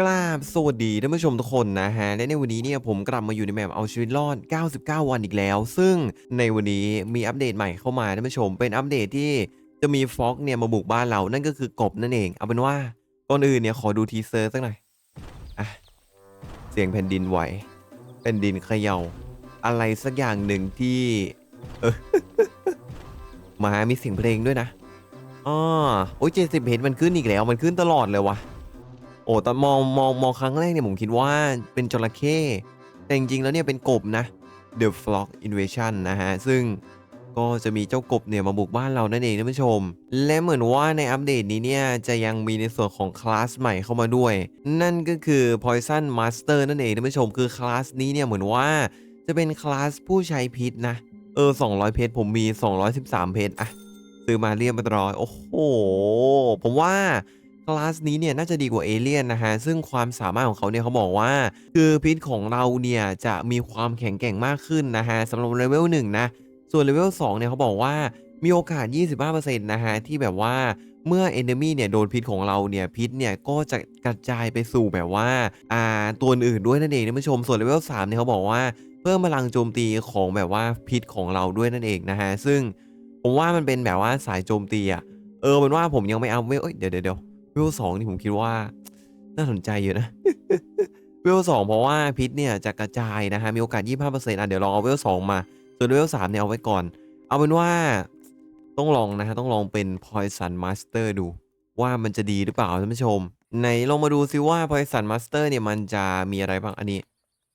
กราบสวัสดีท่านผู้ชมทุกคนนะฮะ และในวันนี้เนี่ยผมกลับมาอยู่ในแมปเอาชีวิตรอด 99 วันอีกแล้ว ซึ่งในวันนี้มีอัปเดตใหม่เข้ามาท่านผู้ชม เป็นอัปเดตที่จะมีฟ็อกเนี่ยมาบุกบ้านเรา นั่นก็คือกบนั่นเอง เอาเป็นว่าก่อนอื่นเนี่ยขอดูทีเซอร์สักหน่อยอะเสียงแผ่นดินไหวแผ่นดินเขย่า อะไรสักอย่างหนึ่งที่เออมามีเสียงเพลงด้วยนะอ๋อโอ้ยเจ็ดสิบเห็นมันขึ้นอีกแล้ว มันขึ้นตลอดเลยว่ะ โอ้ตอนมองมองมองครั้งแรกเนี่ยผมคิดว่าเป็นจระเข้แต่จริงๆแล้วเนี่ยเป็นกบนะ The Flock Invasion นะฮะ ซึ่งก็จะมีเจ้ากบเนี่ยมาบุกบ้านเรานั่นเองท่านผู้ชม และเหมือนว่าในอัปเดตนี้เนี่ยจะยังมีในส่วนของคลาสใหม่เข้ามาด้วย นั่นก็คือ Poison Master นั่นเองท่านผู้ชม คือคลาสนี้เนี่ยเหมือนว่าจะเป็นคลาสผู้ใช้พิษนะ เออ 200 เพชรผมมี 213 เพชรอะซื้อมาเรียบร้อย โอ้โห ผมว่า คลาสนี้เนี่ยน่าจะดีกว่าเอเลี่ยนนะฮะซึ่งความสามารถของเขาเนี่ยเขาบอกว่า คือพิษของเราเนี่ยจะมีความแข็งแกร่งมากขึ้นนะฮะสำหรับเลเวล1นะส่วนเลเวล2เนี่ยเขาบอกว่ามีโอกาส 25%นะฮะที่แบบว่าเมื่อ Enemy เนี่ยโดนพิษของเราเนี่ยพิษเนี่ยก็จะกระจายไปสู่แบบว่าอ่าตัวอื่นด้วยนั่นเองท่านผู้ชมส่วนเลเวล3เนี่ยเขาบอกว่าเพิ่มพลังโจมตีของแบบว่าพิษของเราด้วยนั่นเองนะฮะซึ่งผมว่ามันเป็นแบบว่าสายโจมตีอะเออเป็นว่าผมยังไม่เอาเว้ยเอ้ยเดี๋ยวเดี๋ยว เวลสองนี่ผมคิดว่า น่าสนใจอยู่นะเวลสองเพราะว่าพิษเนี่ยจะกระจายนะฮะมีโอกาส 25%อะเดี๋ยวลองเอาเวลสองมา ส่วนเวลสามเนี่ยเอาไว้ก่อน เอาเป็นว่าต้องลองนะฮะต้องลองเป็น Poison Master ดู ว่ามันจะดีหรือเปล่าท่านผู้ชมไหนลองมาดูซิว่า Poison Master เนี่ยมันจะมีอะไรบ้างอันนี้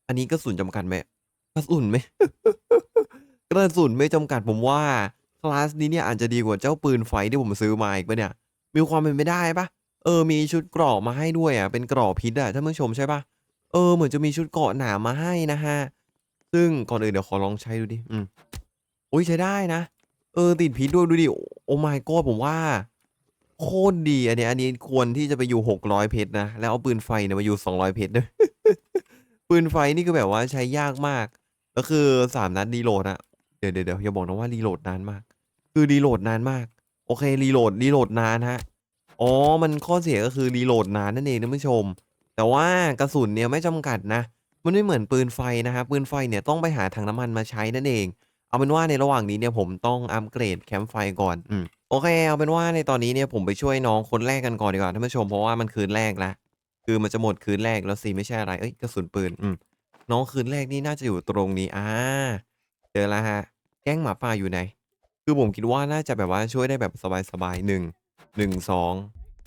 อันนี้กระสุนจำกัดไหมกระสุนไหมกระสุนไม่จำกัดผมว่าคลาสนี้เนี่ยอาจจะดีกว่าเจ้าปืนไฟที่ผมซื้อมาอีกปะเนี่ยมีความเป็นไปได้ปะ เออมีชุดเกราะมาให้ด้วยอะเป็นเกราะพิษอะท่านผู้ชมใช่ปะเออเหมือนจะมีชุดเกราะหนามาให้นะฮะซึ่งก่อนอื่นเดี๋ยวขอลองใช้ดูดิอืมอุ้ยใช้ได้นะเออติดพิษด้วยดูดิโอ้ my god ผมว่าโคตรดีอันนี้อันนี้ควรที่จะไปอยู่หกร้อยเพชรนะแล้วเอาปืนไฟเนี่ยมาอยู่สองร้อยเพชรด้วยปืนไฟนี่คือแบบว่าใช้ยากมาก ก็คือสามนัดรีโหลดอะเดี๋ยวเดี๋ยวเดี๋ยวอย่าบอกนะว่ารีโหลดนานมาก คือรีโหลดนานมาก โอเครีโหลดรีโหลดนานฮะ อ๋อ มันข้อเสียก็คือรีโหลดนานนั่นเองท่านผู้ชม แต่ว่ากระสุนเนี่ยไม่จำกัดนะ มันไม่เหมือนปืนไฟนะครับ ปืนไฟเนี่ยต้องไปหาถังน้ำมันมาใช้นั่นเอง เอาเป็นว่าในระหว่างนี้เนี่ยผมต้องอัปเกรดแคมป์ไฟก่อน อืม โอเค เอาเป็นว่าในตอนนี้เนี่ยผมไปช่วยน้องคนแรกกันก่อนดีกว่าท่านผู้ชม เพราะว่ามันคืนแรกละ คือมันจะหมดคืนแรกแล้วสิไม่ใช่อะไร เอ้ย กระสุนปืน อืม น้องคืนแรกนี่น่าจะอยู่ตรงนี้ อ่า เจอแล้วฮะ แก๊งหมาป่าอยู่ไหน คือผมคิดว่าน่าจะแบบว่าช่วยได้แบบสบายๆหนึ่ง หนึ่งสอง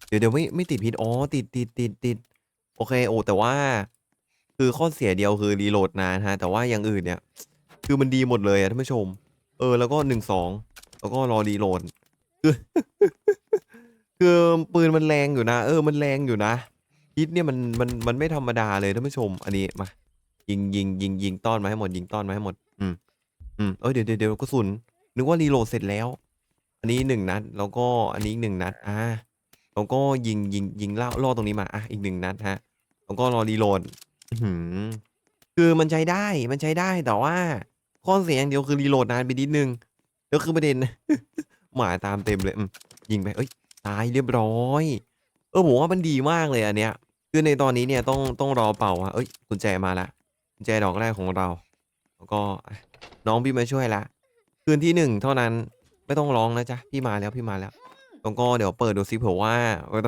เดี๋ยวเดี๋ยวไม่ไม่ติดพิษอ๋อติดติดติดติดโอเคโอ้แต่ว่า คือข้อเสียเดียวคือรีโหลดนานฮะ แต่ว่าอย่างอื่นเนี่ย คือมันดีหมดเลยอะท่านผู้ชม เออ แล้วก็หนึ่งสองแล้วก็รอรีโหลดคือคือปืนมันแรงอยู่นะ เออ มันแรงอยู่นะพิษเนี่ยมันมันมันไม่ธรรมดาเลยท่านผู้ชม อันนี้มายิงยิงยิงยิงต้อนมาให้หมดยิงต้อนมาให้หมด อืมอืมเอ้ยเดี๋ยวเดี๋ยวเดี๋ยวกระสุนนึกว่ารีโหลดเสร็จแล้ว อันนี้หนึ่งนัด แล้วก็อันนี้อีกหนึ่งนัด อ่า แล้วก็ยิงยิงยิงล่าล่อตรงนี้มา อะ อีกหนึ่งนัดฮะ แล้วก็รอรีโหลดอื้อหือคือมันใช้ได้ มันใช้ได้ แต่ว่า ข้อเสียอย่างเดียวคือรีโหลดนานไปนิดนึง แล้วคือประเด็น หมาตามเต็มเลยอืมยิงไป เอ้ย ตายเรียบร้อย เออผมว่ามันดีมากเลยอันเนี้ย คือในตอนนี้เนี่ยต้องต้องรอเป่าอะเอ้ยกุญแจมาละกุญแจดอกแรกของเรา แล้วก็อะน้องพี่มาช่วยละ คืนที่หนึ่งเท่านั้น ไม่ต้องร้องนะจ๊ะ พี่มาแล้วพี่มาแล้วแล้วก็เดี๋ยวเปิดดูซิเผื่อว่า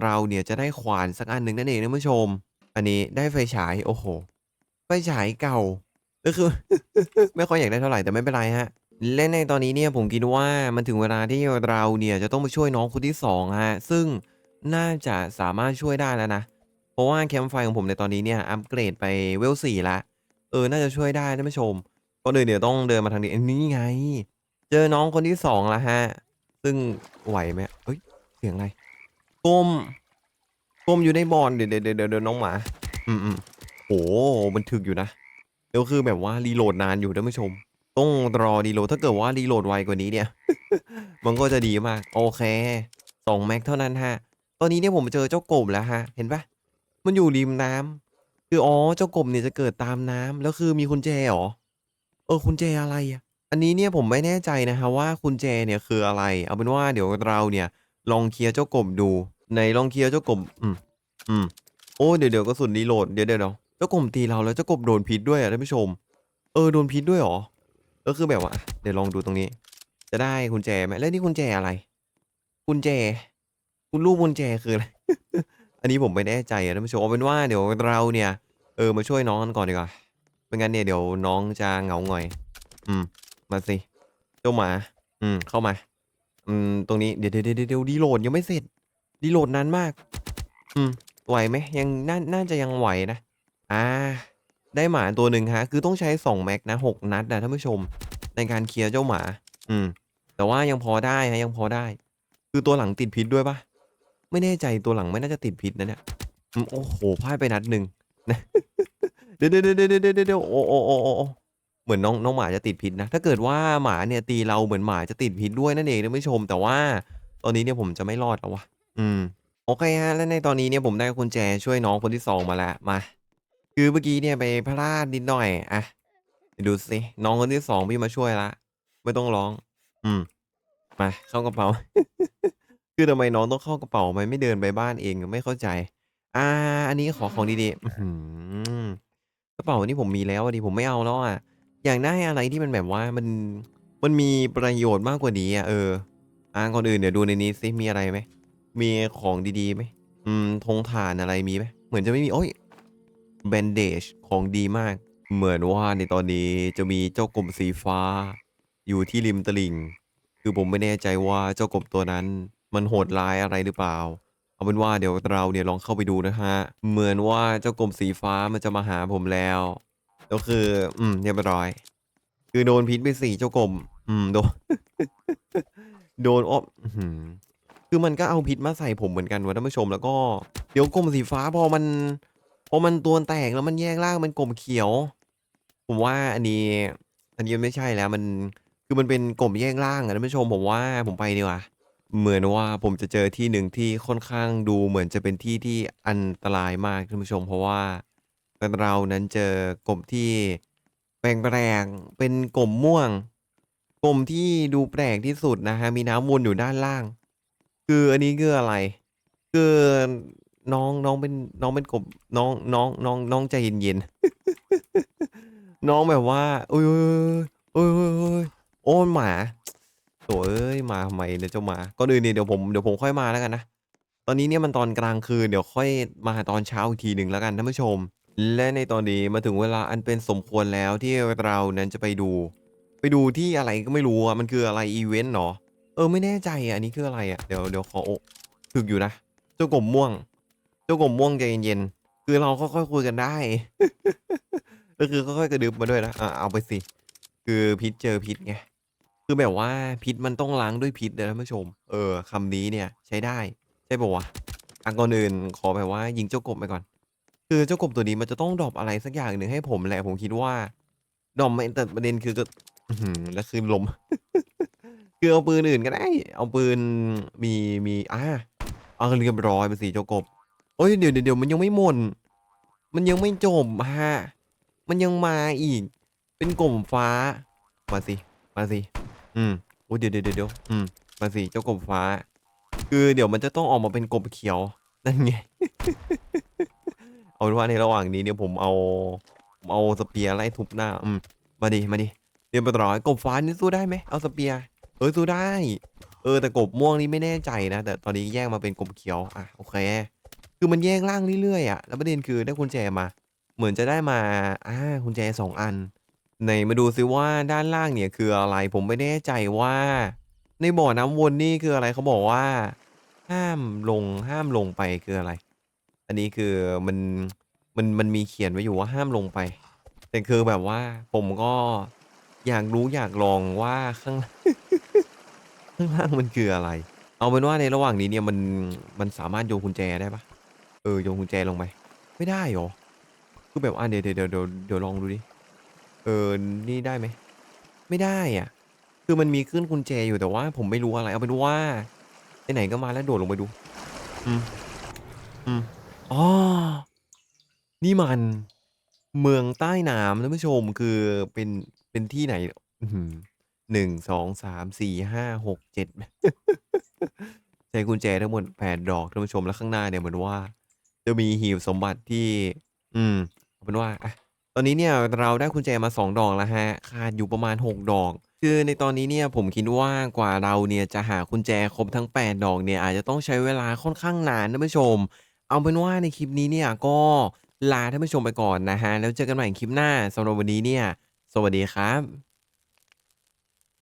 เราเนี่ยจะได้ขวานสักอันหนึ่งนั่นเองนะผู้ชม อันนี้ได้ไฟฉายโอ้โห ไฟฉายเก่าก็คือ ไม่ค่อยอยากได้เท่าไหร่แต่ไม่เป็นไรฮะ และในตอนนี้เนี่ยผมคิดว่ามันถึงเวลาที่เราเนี่ยจะต้องไปช่วยน้องคนที่สองฮะซึ่งน่าจะสามารถช่วยได้แล้วนะ เพราะว่าแคมป์ไฟของผมในตอนนี้เนี่ยอัปเกรดไปเวลสี่ละ เออ น่าจะช่วยได้ท่านผู้ชมก็เลยเดี๋ยวต้องเดินมาทางนี้นนี้ไง เจอน้องคนที่สองแล้วฮะ ซึ่งไหวไหมเฮ้ย เสียงอะไรก้มก้มอยู่ในบอลเดี๋ยวเดี๋ยวเดี๋ยวน้องหมา อืมอืมโหมันถึกอยู่นะเดี๋ยวคือแบบว่ารีโหลดนานอยู่ท่านผู้ชม ต้องรอรีโหลดถ้าเกิดว่ารีโหลดไวกว่านี้เนี่ย มันก็จะดีมาก โอเคสองแม็กเท่านั้นฮะ ตอนนี้เนี่ยผมเจอเจ้ากบแล้วฮะ เห็นปะมันอยู่ริมน้ำคืออ๋อเจ้ากบเนี่ยจะเกิดตามน้ำแล้วคือมีกุญแจหรอ เออกุญแจอะไรอะ นนี้เนี่ยผมไม่แน่ใจนะฮะว่ากุญแจเนี่ยคืออะไร เอาเป็นว่าเดี๋ยวเราเนี่ยลองเคลียร์เจ้ากบดูในลองเคลียร์เจ้ากบอืมอืมโอ้เดี๋ยวเดี๋ยวกระสุนรีโหลดเดี๋ยวเดี๋ยวเจ้ากบตีเราแล้วเจ้ากบโดนพิษด้วยอะท่านผู้ชม เออโดนพิษด้วยหรอก็คือแบบว่า เดี๋ยวลองดูตรงนี้ จะได้กุญแจไหมแล้วนี่กุญแจอะไรกุญแจ คุณรูปกุญแจคืออะไรอันนี้ผมไม่แน่ใจอะท่านผู้ชมเอาเป็นว่าเดี๋ยวเราเนี่ย เออมาช่วยน้องกันก่อนดีกว่าไม่งั้นเนี่ยเดี๋ยวน้องจะเหงาหงอย อืม มาสิเจ้าหมา อืม เข้ามา อืม ตรงนี้เดี๋ยวเดี๋ยวเดี๋ยวเดี๋ยวดีโหลดยังไม่เสร็จ ดีโหลดนานมาก อืม ไหวไหมยังน่าน่าจะยังไหวนะ อ่า ได้หมาตัวหนึ่งฮะ คือต้องใช้สองแม็กนะหกนัดนะท่านผู้ชม ในการเคลียร์เจ้าหมา อืม แต่ว่ายังพอได้ฮะยังพอได้ คือตัวหลังติดพิษด้วยปะไม่แน่ใจตัวหลังไม่น่าจะติดพิษนะเนี่ยโอ้โหพลาดไปนัดหนึ่งนะเดี๋ยวเดี๋ยวเดี๋ยวเดี๋ยวเดี๋ยวเดี๋ยวโอ้โอ้โอ้โอ้โอ้ เหมือนน้องน้องหมาจะติดพิษนะ ถ้าเกิดว่าหมาเนี่ยตีเราเหมือนหมาจะติดพิษด้วยนั่นเองท่านผู้ชม แต่ว่าตอนนี้เนี่ยผมจะไม่รอดแล้ววะอืม โอเคฮะ และในตอนนี้เนี่ยผมได้กุญแจช่วยน้องคนที่สองมาแล้วมา คือเมื่อกี้เนี่ยไปพลาดนิดหน่อยอะเดี๋ยวดูสิน้องคนที่สองพี่มาช่วยละไม่ต้องร้อง อืม มาเข้ากระเป๋า คือทำไมน้องต้องเข้ากระเป๋าไมไม่เดินไปบ้านเองไม่เข้าใจ อ่า อันนี้ขอของดีๆอื้อหือกระเป๋านี่ผมมีแล้วอะดิผมไม่เอาแล้วอะ อยากได้อะไรที่มันแบบว่ามันมันมีประโยชน์มากกว่านี้อะเอออ่าก่อนอื่นเดี๋ยวดูในนี้สิมีอะไรไหมมีของดีๆไหมอืมธงถ่านอะไรมีไหมเหมือนจะไม่มีโอ้ยแบนเดจของดีมาก เหมือนว่าในตอนนี้จะมีเจ้ากบสีฟ้า อยู่ที่ริมตลิ่ง คือผมไม่แน่ใจว่าเจ้ากบตัวนั้น มันโหดร้ายอะไรหรือเปล่า เอาเป็นว่าเดี๋ยวเราเนี่ยลองเข้าไปดูนะฮะ เหมือนว่าเจ้ากบสีฟ้ามันจะมาหาผมแล้ว ก็คือ อืมเรียบร้อย คือโดนพิษไปสี่เจ้ากบอืมโดน โดนอ้ออื้อหือคือมันก็เอาพิษมาใส่ผมเหมือนกันวะท่านผู้ชมแล้วก็เดี๋ยวกลมสีฟ้าพอมันพอมันตัวแตกแล้วมันแยกล่างมันกลมเขียว ผมว่าอันนี้ อันนี้ไม่ใช่แล้วมันคือมันเป็นกลมแยกล่างอะท่านผู้ชมผมว่าผมไปดีกว่า เหมือนว่าผมจะเจอที่หนึ่งที่ค่อนข้างดูเหมือนจะเป็นที่ที่อันตรายมากท่านผู้ชม เพราะว่า เรานั้นเจอกบที่แปลกๆเป็นกบม่วง กบที่ดูแปลกที่สุดนะฮะมีน้ำวนอยู่ด้านล่าง คืออันนี้คืออะไร คือน้องน้องเป็นน้องเป็นกบน้องน้องน้องน้องใจเย็นๆน้องแบบว่าโอ้ยโอ้ยโอ้ยโอ้ยโอ้ยโอ้ยหมาโถ่เอ้ยมาทำไมเนี่ยเจ้าหมาก่อนอื่นนี่เดี๋ยวผมเดี๋ยวผมค่อยมาแล้วกันนะตอนนี้เนี่ยมันตอนกลางคืนเดี๋ยวค่อยมาตอนเช้าอีกทีหนึ่งแล้วกันท่านผู้ชม และในตอนนี้มาถึงเวลาอันเป็นสมควรแล้วที่เรานั้นจะไปดู ไปดูที่อะไรก็ไม่รู้อะมันคืออะไรอีเวนต์เหรอเออไม่แน่ใจอะอันนี้คืออะไรอะเดี๋ยวเดี๋ยวขอโอถึกอยู่นะเจ้ากบม่วง เจ้ากบม่วงใจเย็นๆคือเราค่อยๆคุยกันได้ก็คือค่อยๆกระดึบมาด้วยนะอ่เอาไปสิ คือพิษเจอพิษไงคือแบบว่าพิษมันต้องล้างด้วยพิษนะท่านผู้ชม เออคำนี้เนี่ยใช้ได้ใช่ป่าวะอันก่อนอื่นขอแบบว่ายิงเจ้ากบไปก่อน คือเจ้ากบตัวนี้มันจะต้องดรอปอะไรสักอย่างหนึ่งให้ผมแหละผมคิดว่าดรอปไม่แต่ประเด็นคือก็อื้อหือแล้วคืนลม คือเอาปืนอื่นก็ได้ เอาปืนมีมีอ่าเอาเรียบร้อยไปสิเจ้ากบโอ้ยเดี๋ยวเดี๋ยวเดี๋ยวมันยังไม่หมดมันยังไม่จบฮะมันยังมาอีก เป็นกลมฟ้า มาสิมาสิอืมโอ้ยเดี๋ยวเดี๋ยวเดี๋ยวอืมมาสิเจ้ากบฟ้า คือเดี๋ยวมันจะต้องออกมาเป็นกบเขียวนั่นไง เอาเป็นว่าในระหว่างนี้เนี่ยผมเอาผมเอาสเปียร์ไล่ทุบหน้า อืม มาดิ มาดิเดี๋ยวไปต่อยกบฟ้านี่สู้ได้ไหมเอาสเปียร์ เออสู้ได้ เออแต่กบม่วงนี่ไม่แน่ใจนะ แต่ตอนนี้แยกมาเป็นกบเขียว อะโอเค คือมันแยกร่างเรื่อยๆอะ แล้วประเด็นคือได้กุญแจมา เหมือนจะได้มา อ่ากุญแจสองอันไหนมาดูซิว่าด้านล่างเนี่ยคืออะไร ผมไม่แน่ใจว่า ในบ่อน้ำวนนี่คืออะไรเขาบอกว่า ห้ามลงห้ามลงไปคืออะไร อันนี้คือมันมันมันมีเขียนไว้อยู่ว่าห้ามลงไป แต่คือแบบว่าผมก็อยากรู้อยากลองว่าข้าง ข้างล่างมันคืออะไร เอาเป็นว่าในระหว่างนี้เนี่ยมันมันสามารถโยนกุญแจได้ปะเออโยนกุญแจลงไป ไม่ได้หรอ คือแบบอะเดี๋ยวเดี๋ยวเดี๋ยวเดี๋ยวลองดูดิ เออ นี่ได้ไหม ไม่ได้อะ คือมันมีขึ้นกุญแจอยู่แต่ว่า ผมไม่รู้อะไร เอาเป็นว่าไหนๆก็มาแล้วโดดลงไปดู อืม อืม อ๋อ นี่มันเมืองใต้น้ำท่านผู้ชม คือเป็น เป็นที่ไหน อื้อฮือหนึ่งสองสามสี่ห้าหกเจ็ดใช้กุญแจทั้งหมดแปดดอกท่านผู้ชม แล้วข้างหน้าเนี่ยเหมือนว่า จะมีหีบสมบัติที่ อืม เอาเป็นว่า อะ ตอนนี้เนี่ยเราได้กุญแจมา 2 ดอกแล้วครับ ขาดอยู่ประมาณ 6 ดอก คือในตอนนี้เนี่ยผมคิดว่ากว่าเราเนี่ยจะหากุญแจครบทั้ง 8 ดอกเนี่ย อาจจะต้องใช้เวลาค่อนข้างนานท่านผู้ชม เอาเป็นว่าในคลิปนี้เนี่ยก็ลาท่านผู้ชมไปก่อนนะฮะ แล้วเจอกันใหม่คลิปหน้าสำหรับวันนี้เนี่ย สวัสดีครับ